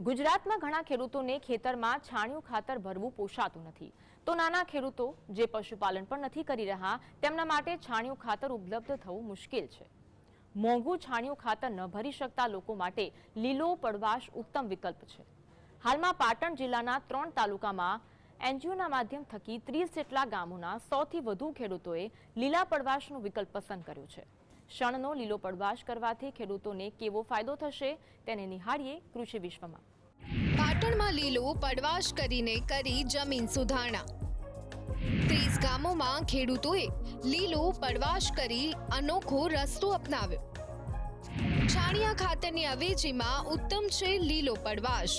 ગુજરાતમાં ઘણા ખેડૂતોને ખેતરમાં છાણિયું ખાતર ભરવું પોષાતું નથી. તો નાના ખેડૂતો જે પશુપાલન પણ નથી કરી રહ્યા, તેમના માટે છાણિયું ખાતર ઉપલબ્ધ થવું મુશ્કેલ છે. મોંઘું છાણિયું ખાતર ન ભરી શકતા લોકો માટે લીલો પડવાશ ઉત્તમ વિકલ્પ છે. હાલમાં પાટણ જિલ્લાના ત્રણ તાલુકામાં એનજીઓના માધ્યમ થકી ત્રીસ જેટલા ગામોના સૌથી વધુ ખેડૂતોએ લીલા પડવાશનો વિકલ્પ પસંદ કર્યો છે. શણનો લીલો પડવાશ કરવાથી ખેડૂતોને કેવો ફાયદો થશે, તેને નિહાળીએ કૃષિ વિશ્વમાં. પાટણમાં લીલું પડવાશ કરીને કરી જમીન સુધારણા. ત્રીસ ગામોમાં ખેડૂતોએ લીલો પડવાશ કરી અનોખો રસ્તો અપનાવ્યો. છાણિયા ખાતરની અવેજીમાં ઉત્તમ છે લીલો પડવાશ.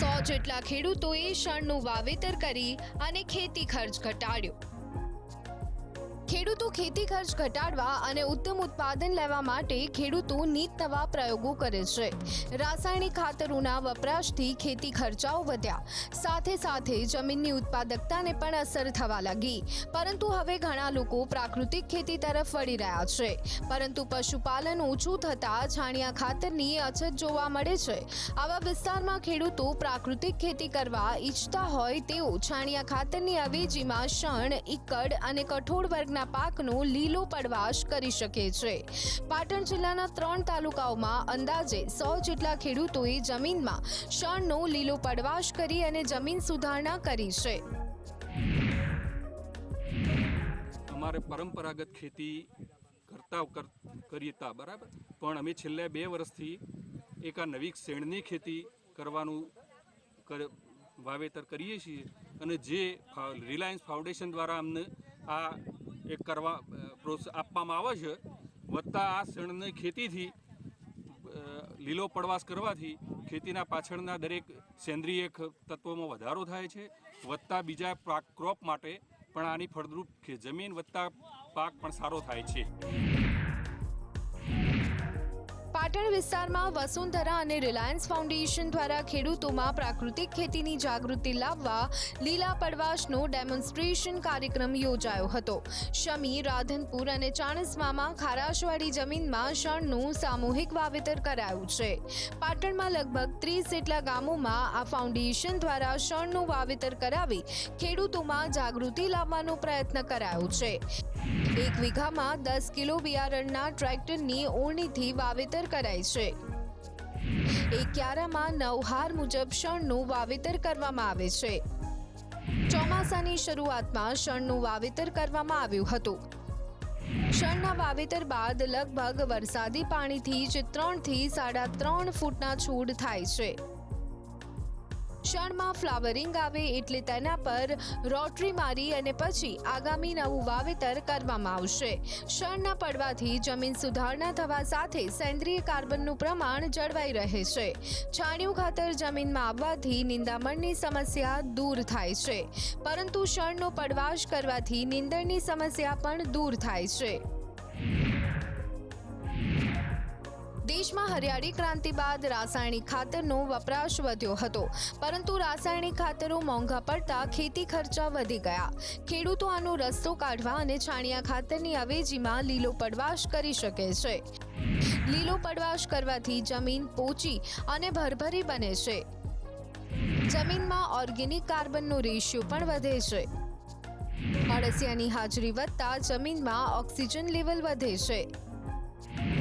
સો જેટલા ખેડૂતોએ શણનું વાવેતર કરી અને ખેતી ખર્ચ ઘટાડ્યો. ખેડૂતો ખેતી ખર્ચ ઘટાડવા અને ઉત્તમ ઉત્પાદન લેવા માટે ખેડૂતો નીત નવા પ્રયોગો કરે છે. રાસાયણિક ખાતરોના વપરાશથી ખેતી ખર્ચાઓ વધ્યા. સાથે સાથે જમીનની ઉત્પાદકતાને પણ અસર થવા લાગી. પરંતુ હવે ઘણા લોકો પ્રાકૃતિક ખેતી તરફ વળી રહ્યા છે. પરંતુ પશુપાલન ઓછું થતાં છાણિયા ખાતરની અછત જોવા મળે છે. આવા વિસ્તારમાં ખેડૂતો પ્રાકૃતિક ખેતી કરવા ઈચ્છતા હોય તેઓ છાણિયા ખાતરની અવેજીમાં શણ ઇકડ અને કઠોળ વર્ગના પાકનો લીલો પડવાશ કરી શકે છે. પાટણ જિલ્લાના ત્રણ તાલુકાઓમાં અંદાજે સો જેટલા ખેડૂતોએ જમીનમાં શણનો લીલો પડવાશ કરી અને જમીન સુધારણા કરી છે. અમારે પરંપરાગત ખેતી કરતા કર- કરીએ બરાબર? પણ અમે છેલ્લા બે વર્ષથી એક આ નવી શેણની ખેતી કરવાનું વાવેતર કરીએ છીએ અને જે રિલાયન્સ ફાઉન્ડેશન દ્વારા અમને આ એક કરવા આપવામાં આવે છે. વત્તા આ શણની ખેતીથી લીલો પડવાશ કરવાથી ખેતીના પાછળના દરેક સેન્દ્રિય તત્વોમાં વધારો થાય છે. વત્તા બીજા પાક, ક્રોપ માટે પણ આની ફળદ્રુપ જમીન વત્તા પાક પણ સારો થાય છે. પાટણ વિસ્તારમાં વસુંધરા અને રિલાયન્સ ફાઉન્ડેશન દ્વારા ખેડૂતોમાં પ્રાકૃતિક ખેતીની જાગૃતિ લાવવા લીલા પડવાશનો ડેમોન્સ્ટ્રેશન કાર્યક્રમ યોજાયો હતો. શમી, રાધનપુર અને ચાણસ્મામાં ખારાશવાડી જમીનમાં શણનું સામૂહિક વાવેતર કરાયું છે. પાટણમાં લગભગ ત્રીસ જેટલા ગામોમાં આ ફાઉન્ડેશન દ્વારા શણનું વાવેતર કરાવી ખેડૂતોમાં જાગૃતિ લાવવાનો પ્રયત્ન કરાયો છે. એક વીઘામાં દસ કિલો બિયારણના ટ્રેક્ટરની ઓરણીથી વાવેતર કરાય છે. એક ક્યારામાં નવહાર મુજબ શણનું વાવેતર કરવામાં આવે છે. ચોમાસાની શરૂઆતમાં શણનું વાવેતર કરવામાં આવ્યું હતું. શણના વાવેતર બાદ લગભગ વરસાદી પાણીથી જ ત્રણથી સાડા ત્રણ ફૂટના છોડ થાય છે. શણમાં ફ્લાવરિંગ આવે એટલે તેના પર રોટરી મારી અને પછી આગામી નવું વાવેતર કરવામાં આવશે. ક્ષણના પડવાથી જમીન સુધારણા થવા સાથે સેન્દ્રિય કાર્બનનું પ્રમાણ જળવાઈ રહે છે. છાણિયું ખાતર જમીનમાં આવવાથી નિંદામણની સમસ્યા દૂર થાય છે. પરંતુ ક્ષણનો પડવાશ કરવાથી નીંદણની સમસ્યા પણ દૂર થાય છે. દેશમાં હરિયાળી ક્રાંતિ બાદ રાસાયણિક ખાતરનો વપરાશ વધ્યો હતો. પરંતુ રાસાયણિક ખાતરો મોંઘા પડતા ખેતી ખર્ચા વધી ગયા. ખેડૂતો આનો રસ્તો કાઢવા અને છાણિયા ખાતરની અવેજીમાં લીલો પડવાશ કરી શકે છે. લીલો પડવાશ કરવાથી જમીન પોચી અને ભરભરી બને છે. જમીનમાં ઓર્ગેનિક કાર્બનનો રેશિયો પણ વધે છે. અળસિયાની હાજરી વધતા જમીનમાં ઓક્સિજન લેવલ વધે છે.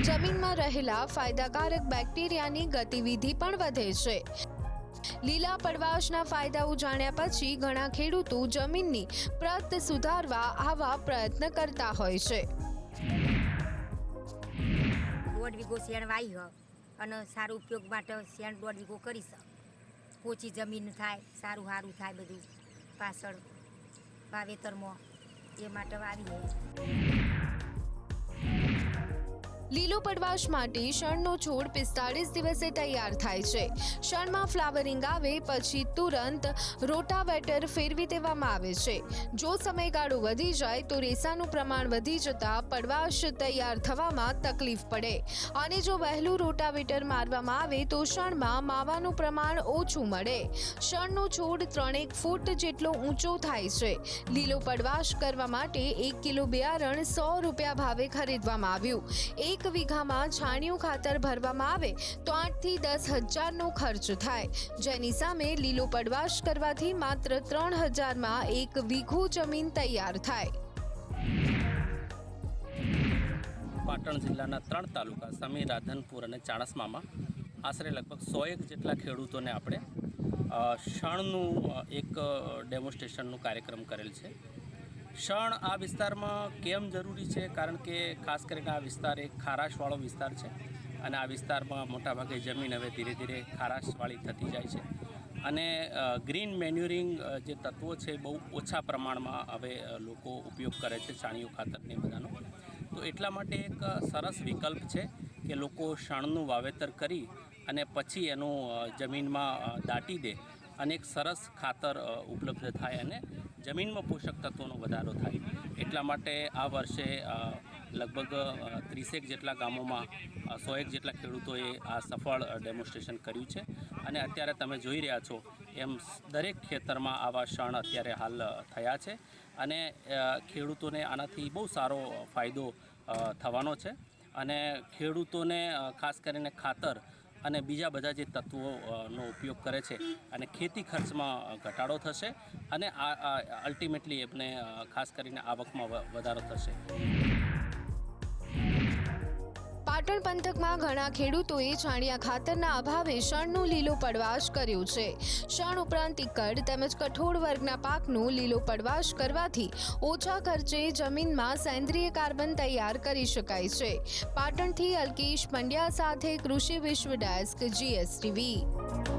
જમીનમાં રહેલા ફાયદાકારક બેક્ટેરિયાની ગતિવિધિ પણ વધે છે. લીલા પડવાશના ફાયદાઓ જાણ્યા પછી ઘણા ખેડૂતો જમીનની પ્રત સુધારવા આવા પ્રયત્ન કરતા હોય છે. દોઢ વીઘો શેણ વાવી હ અને સારો ઉપયોગ માટે શેણ દોઢ વીઘો કરીશ. પોચી જમીન થાય, સારું સારું થાય બધું. પાછળ વાવેતરમાં એ માટે વાવી લીલો પડવાશ માટે શણનો છોડ પિસ્તાળીસ દિવસે તૈયાર થાય છે. શણમાં ફ્લાવરિંગ આવે પછી તુરંત રોટાવેટર ફેરવી દેવામાં આવે છે. જો સમયગાળો વધી જાય તો રેસાનું પ્રમાણ વધી જતા પડવાશ તૈયાર થવામાં તકલીફ પડે. અને જો વહેલું રોટાવેટર મારવામાં આવે તો શણમાં માવાનું પ્રમાણ ઓછું મળે. શણનો છોડ ત્રણેક ફૂટ જેટલો ઊંચો થાય છે. લીલો પડવાશ કરવા માટે એક કિલો બિયારણ સો રૂપિયા ભાવે ખરીદવામાં આવ્યું. એક એક વીઘામાં છાણિયું ખાતર ભરવામાં આવે તો આઠથી દસ હજારનો ખર્ચ થાય. જેની સામે લીલો પડવાશ કરવાથી માત્ર ત્રણ હજારમાં એક વીઘું જમીન તૈયાર થાય. પાટણ જિલ્લાના ત્રણ તાલુકા સમી, રાધનપુર અને ચાણસમામાં આશરે લગભગ સો એક જેટલા ખેડૂતોને આપણે શણનું એક ડેમોન્સ્ટ્રેશનનું કાર્યક્રમ કરેલ છે. શણ આ વિસ્તારમાં કેમ જરૂરી છે? કારણ કે ખાસ કરીને આ વિસ્તાર એક ખારાશવાળો વિસ્તાર છે અને આ વિસ્તારમાં મોટાભાગે જમીન હવે ધીરે ધીરે ખારાશવાળી થતી જાય છે. અને ગ્રીન મેન્યુરિંગ જે તત્વો છે બહુ ઓછા પ્રમાણમાં હવે લોકો ઉપયોગ કરે છે છાણિયું ખાતરને બધાનો. તો એટલા માટે એક સરસ વિકલ્પ છે કે લોકો શણનું વાવેતર કરી અને પછી એનું જમીનમાં દાટી દે અને એક સરસ ખાતર ઉપલબ્ધ થાય અને જમીનમાં પોષક તત્વોનો વધારો થાય. એટલા માટે આ વર્ષે લગભગ ત્રીસેક જેટલા ગામોમાં સોએક જેટલા ખેડૂતોએ આ સફળ ડેમોન્સ્ટ્રેશન કર્યું છે. અને અત્યારે તમે જોઈ રહ્યા છો એમ દરેક ખેતરમાં આવા ક્ષણ અત્યારે હાલ થયા છે. અને ખેડૂતોને આનાથી બહુ સારો ફાયદો થવાનો છે. અને ખેડૂતોને ખાસ કરીને ખાતર અને બીજા બધા જે તત્વોનો ઉપયોગ કરે છે અને ખેતી ખર્ચમાં ઘટાડો થશે અને આ અલ્ટિમેટલી એમને ખાસ કરીને આવકમાં વધારો થશે. પાટણ પંથકમાં ઘણા ખેડૂતોએ છાણિયા ખાતરના અભાવે શણનું લીલો પડવાશ કર્યો છે. શણ ઉપરાંત ઇકડ તેમજ કઠોળ વર્ગના પાકનો લીલો પડવાશ કરવાથી ઓછા ખર્ચે જમીનમાં સેન્દ્રિય કાર્બન તૈયાર કરી શકાય છે. પાટણથી અલ્કેશ પંડ્યા સાથે કૃષિ વિશ્વ ડેસ્ક, જીએસટીવી.